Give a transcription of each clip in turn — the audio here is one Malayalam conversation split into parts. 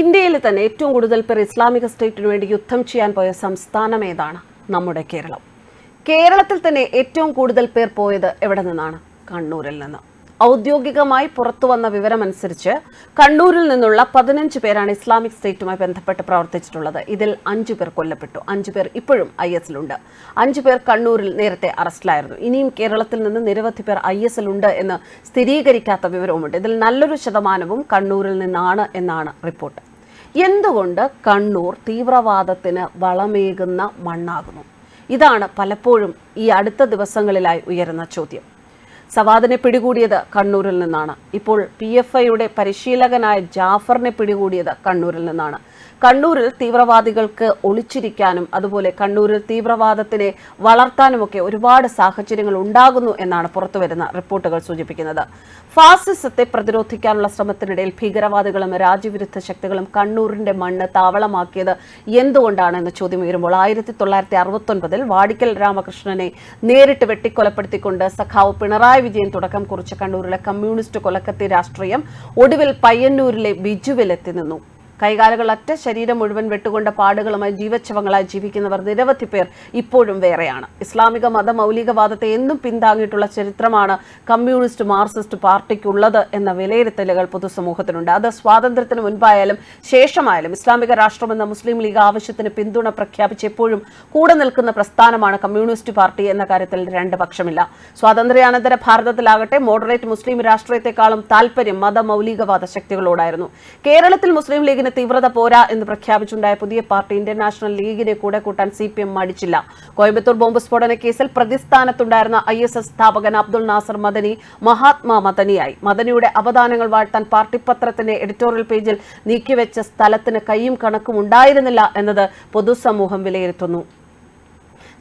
ഇന്ത്യയിൽ തന്നെ ഏറ്റവും കൂടുതൽ പേർ ഇസ്ലാമിക സ്റ്റേറ്റിന് വേണ്ടി യുദ്ധം ചെയ്യാൻ പോയ സംസ്ഥാനം ഏതാണ്? നമ്മുടെ കേരളം. കേരളത്തിൽ തന്നെ ഏറ്റവും കൂടുതൽ പേർ പോയത് എവിടെ നിന്നാണ്? കണ്ണൂരിൽ നിന്ന്. ഔദ്യോഗികമായി പുറത്തു വന്ന വിവരമനുസരിച്ച് കണ്ണൂരിൽ നിന്നുള്ള പതിനഞ്ച് പേരാണ് ഇസ്ലാമിക് സ്റ്റേറ്റുമായി ബന്ധപ്പെട്ട് പ്രവർത്തിച്ചിട്ടുള്ളത്. ഇതിൽ അഞ്ചു പേർ കൊല്ലപ്പെട്ടു. അഞ്ചു പേർ ഇപ്പോഴും ഐ എസിലുണ്ട് അഞ്ചു പേർ കണ്ണൂരിൽ നേരത്തെ അറസ്റ്റിലായിരുന്നു. ഇനിയും കേരളത്തിൽ നിന്ന് നിരവധി പേർ ഐ എസിലുണ്ട് എന്ന് സ്ഥിരീകരിക്കാത്ത വിവരവുമുണ്ട്. ഇതിൽ നല്ലൊരു ശതമാനവും കണ്ണൂരിൽ നിന്നാണ് എന്നാണ് റിപ്പോർട്ട്. എന്തുകൊണ്ട് കണ്ണൂർ തീവ്രവാദത്തിന് വളമേകുന്ന മണ്ണാകുന്നു? ഇതാണ് പലപ്പോഴും ഈ അടുത്ത ദിവസങ്ങളിലായി ഉയരുന്ന ചോദ്യം. സവാദിനെ പിടികൂടിയത് കണ്ണൂരിൽ നിന്നാണ്. ഇപ്പോൾ പി എഫ് ഐയുടെ പരിശീലകനായ ജാഫറിനെ പിടികൂടിയത് കണ്ണൂരിൽ നിന്നാണ്. കണ്ണൂരിൽ തീവ്രവാദികൾക്ക് ഒളിച്ചിരിക്കാനും അതുപോലെ കണ്ണൂരിൽ തീവ്രവാദത്തിനെ വളർത്താനുമൊക്കെ ഒരുപാട് സാഹചര്യങ്ങൾ ഉണ്ടാകുന്നു എന്നാണ് പുറത്തുവരുന്ന റിപ്പോർട്ടുകൾ സൂചിപ്പിക്കുന്നത്. ഫാസിസത്തെ പ്രതിരോധിക്കാനുള്ള ശ്രമത്തിനിടയിൽ ഭീകരവാദികളും രാജ്യവിരുദ്ധ ശക്തികളും കണ്ണൂരിന്റെ മണ്ണ് താവളമാക്കിയത് എന്തുകൊണ്ടാണ് എന്ന ചോദ്യം ഉയരുമ്പോൾ ആയിരത്തി തൊള്ളായിരത്തി അറുപത്തൊൻപതിൽ വാടിക്കൽ രാമകൃഷ്ണനെ നേരിട്ട് വെട്ടിക്കൊലപ്പെടുത്തിക്കൊണ്ട് സഖാവ് പിണറായി വിജയൻ തുടക്കം കുറിച്ച കണ്ണൂരിലെ കമ്മ്യൂണിസ്റ്റ് കൊലക്കത്തി രാഷ്ട്രീയം ഒടുവിൽ പയ്യന്നൂരിലെ ബിജുവിലെത്തി നിന്നു. കൈകാലുകളറ്റ ശരീരം മുഴുവൻ വെട്ടുകൊണ്ട പാടുകളുമായി ജീവച്ഛവങ്ങളായി ജീവിക്കുന്നവർ നിരവധി പേർ ഇപ്പോഴും വേറെയാണ്. ഇസ്ലാമിക മത മൗലികവാദത്തെ എന്നും പിന്താങ്ങിയിട്ടുള്ള ചരിത്രമാണ് കമ്മ്യൂണിസ്റ്റ് മാർക്സിസ്റ്റ് പാർട്ടിക്കുള്ളത് എന്ന വിലയിരുത്തലുകൾ പൊതുസമൂഹത്തിനുണ്ട്. അത് സ്വാതന്ത്ര്യത്തിന് മുൻപായാലും ശേഷമായാലും ഇസ്ലാമിക രാഷ്ട്രമെന്ന മുസ്ലിം ലീഗ് ആവശ്യത്തിന് പിന്തുണ പ്രഖ്യാപിച്ച് എപ്പോഴും കൂടെ നിൽക്കുന്ന പ്രസ്ഥാനമാണ് കമ്മ്യൂണിസ്റ്റ് പാർട്ടി എന്ന കാര്യത്തിൽ രണ്ട് പക്ഷമില്ല. സ്വാതന്ത്ര്യാനന്തര ഭാരതത്തിലാകട്ടെ മോഡറേറ്റ് മുസ്ലിം രാഷ്ട്രീയത്തെക്കാളും താല്പര്യം മത മൗലികവാദ ശക്തികളോടായിരുന്നു. കേരളത്തിൽ മുസ്ലിം ലീഗിന് തീവ്രത പോരാ എന്ന് പ്രഖ്യാപിച്ചുണ്ടായ പുതിയ പാർട്ടി ഇന്ത്യൻ നാഷണൽ ലീഗിനെ കൂടെ കൂട്ടാൻ സി പി എം മടിച്ചില്ല. കോയമ്പത്തൂർ ബോംബ് സ്ഫോടന കേസിൽ പ്രതിസ്ഥാനത്തുണ്ടായിരുന്ന ഐ എസ് എസ് സ്ഥാപകൻ അബ്ദുൾ നാസർ മദനി മഹാത്മാ മദനിയായി. മദനിയുടെ അവദാനങ്ങൾ വാഴ്ത്താൻ പാർട്ടി പത്രത്തിന്റെ എഡിറ്റോറിയൽ പേജിൽ നീക്കിവെച്ച സ്ഥലത്തിന് കൈയും കണക്കും ഉണ്ടായിരുന്നില്ല എന്നത് പൊതുസമൂഹം വിലയിരുത്തുന്നു.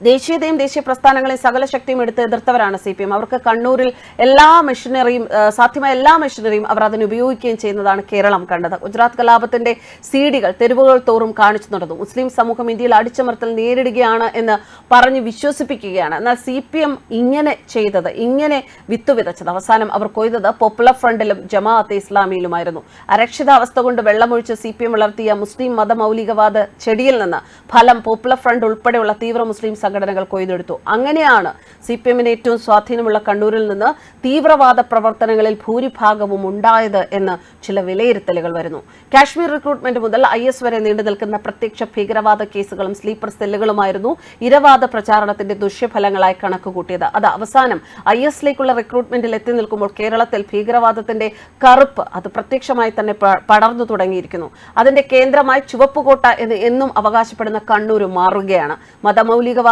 ദേശീയതയും ദേശീയ പ്രസ്ഥാനങ്ങളെയും സകല ശക്തിയും എടുത്ത് എതിർത്തവരാണ് സി പി എം. അവർക്ക് കണ്ണൂരിൽ എല്ലാ മെഷീനറിയും സാധ്യമായ എല്ലാ മെഷീനറിയും അവർ അതിന് ഉപയോഗിക്കുകയും ചെയ്യുന്നതാണ് കേരളം കണ്ടത്. ഗുജറാത്ത് കലാപത്തിന്റെ സീഡികൾ തെരുവുകൾ തോറും കാണിച്ചു നടന്നു. മുസ്ലിം സമൂഹം ഇന്ത്യയിൽ അടിച്ചമർത്തൽ നേരിടുകയാണ് എന്ന് പറഞ്ഞ് വിശ്വസിപ്പിക്കുകയാണ്. എന്നാൽ സി പി എം ഇങ്ങനെ ചെയ്തത് ഇങ്ങനെ വിത്ത് വിതച്ചത് അവസാനം അവർ കൊയ്തത് പോപ്പുലർ ഫ്രണ്ടിലും ജമാഅത്തെ ഇസ്ലാമിയിലുമായിരുന്നു. അരക്ഷിതാവസ്ഥ കൊണ്ട് വെള്ളമൊഴിച്ച് സി പി എം വളർത്തിയ മുസ്ലിം മതമൗലികവാദ ചെടിയിൽ നിന്ന് ഫലം പോപ്പുലർ ഫ്രണ്ട് ഉൾപ്പെടെയുള്ള തീവ്ര മുസ്ലിം സംഘടനകൾ കൊയ്തെടുത്തു. അങ്ങനെയാണ് സി പി എമ്മിന് ഏറ്റവും സ്വാധീനമുള്ള കണ്ണൂരിൽ നിന്ന് തീവ്രവാദ പ്രവർത്തനങ്ങളിൽ ഭൂരിഭാഗവും ഉണ്ടായത് എന്ന് ചില വിലയിരുത്തലുകൾ വരുന്നു. കാശ്മീർ റിക്രൂട്ട്മെന്റ് മുതൽ ഐ എസ് വരെ നീണ്ടു നിൽക്കുന്ന പ്രത്യക്ഷ ഭീകരവാദ കേസുകളും സ്ലീപ്പർ സെല്ലുകളുമായിരുന്നു ഇരവാദ പ്രചാരണത്തിന്റെ ദുഷ്യഫലങ്ങളായി കണക്കുകൂട്ടിയത്. അത് അവസാനം ഐ എസിലേക്കുള്ള റിക്രൂട്ട്മെന്റിൽ എത്തി നിൽക്കുമ്പോൾ കേരളത്തിൽ ഭീകരവാദത്തിന്റെ കറുപ്പ് അത് പ്രത്യക്ഷമായി തന്നെ പടർന്നു തുടങ്ങിയിരിക്കുന്നു. അതിന്റെ കേന്ദ്രമായി ചുവപ്പുകോട്ട എന്ന് എന്നും അവകാശപ്പെടുന്ന കണ്ണൂർ മാറുകയാണ്.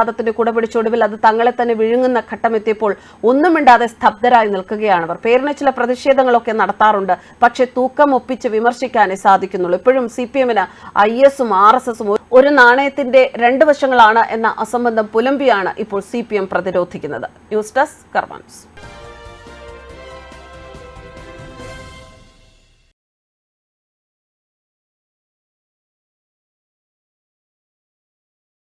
മതമൗലികവാദത്തിന്റെ കുടപിടിച്ചൊടുവിൽ അത് തങ്ങളെ തന്നെ വിഴുങ്ങുന്ന ഘട്ടമെത്തിയപ്പോൾ ഒന്നും മിണ്ടാതെ സ്തബ്ധരായി നിൽക്കുകയാണ് അവർ. പേരിന് ചില പ്രതിഷേധങ്ങളൊക്കെ നടത്താറുണ്ട്. പക്ഷേ തൂക്കം ഒപ്പിച്ച് വിമർശിക്കാനേ സാധിക്കുന്നുള്ളൂ. ഇപ്പോഴും സി പി എമ്മിന് ഐ എസും ആർ എസ് എസും ഒരു നാണയത്തിന്റെ രണ്ട് വശങ്ങളാണ് എന്ന അസംബന്ധം പുലമ്പിയാണ് ഇപ്പോൾ സി പി എം പ്രതിരോധിക്കുന്നത്. News desk കർമാൻസ്